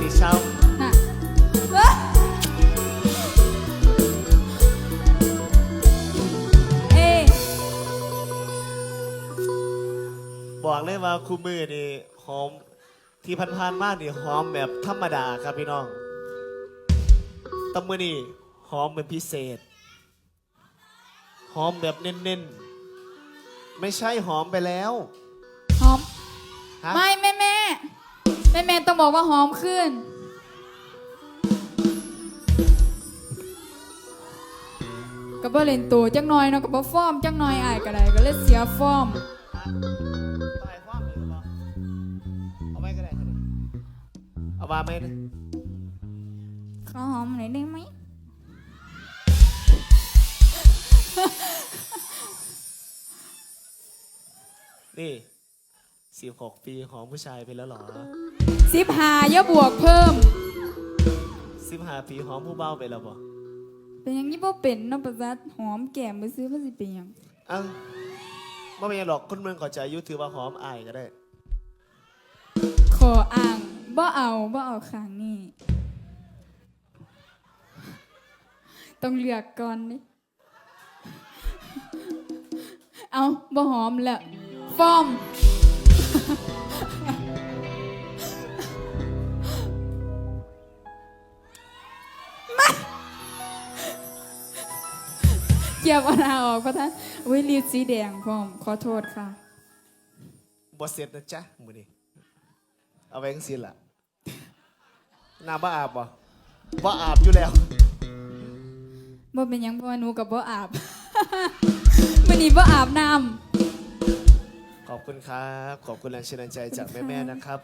ติเช้าน่ะเอ้ยเอ้ยบอกเลยว่าคู่มือนี่หอมที่พันๆมากนี่หอมแบบธรรมดาครับพี่น้องแตมือนี่หอมเป็นพิเศษ หอมแบบเน้นๆ ไม่ใช่หอมไปแล้วหอม ฮะ ไม่แม่ แม่แม่ต้องบอกว่าหอมขึ้น ก็บ่เล่นตัวจังหน่อยเนาะก็บ่ฟอร์มจังหน่อยอายก็ได้ก็เลยเสียฟอร์มต้องให้ความหรือเปล่าเอาไม่ก็ได้เอาว่าไหมขอหอมหน่อยได้ไหมนี่สิบหกปีของผู้ชายไปแล้วเหรอ สิบหาอย่าบวกเพิ่ม สิบห้าปีของผู้เบ้าไปแล้วบ่เป็นอย่างนี้บ่เป็นเนาะประจัดหอมแก้มไปซื้อมันสิเป็นหยังเอ้าไม่เป็นไรหรอกคนเมืองเขอใจอายุถือว่าหอมอายก็ได้ ขออ่างบ่เอาบ่เอาข้างนี้ต้องเลือกก่อนนี่เอาบ่หอมแล้วฟอร์ม เกี่ยวเอาหน้าออกเพราะท่านอุ้ยรีดสีแดงพร้อมขอโทษค่ะบ่เสร็จนะจ๊ะมือนี้เอาไว้จังสิล่ะน้ำบ่อาบบ่บ่อาบอยู่แล้ว บ่เป็นหยังเพราะว่าหนูกับบ่อาบมื้อนี้บ่อาบน้ำ ขอบคุณครับ ขอบคุณแรงเชียร์แรงใจจากแม่ ๆ นะครับ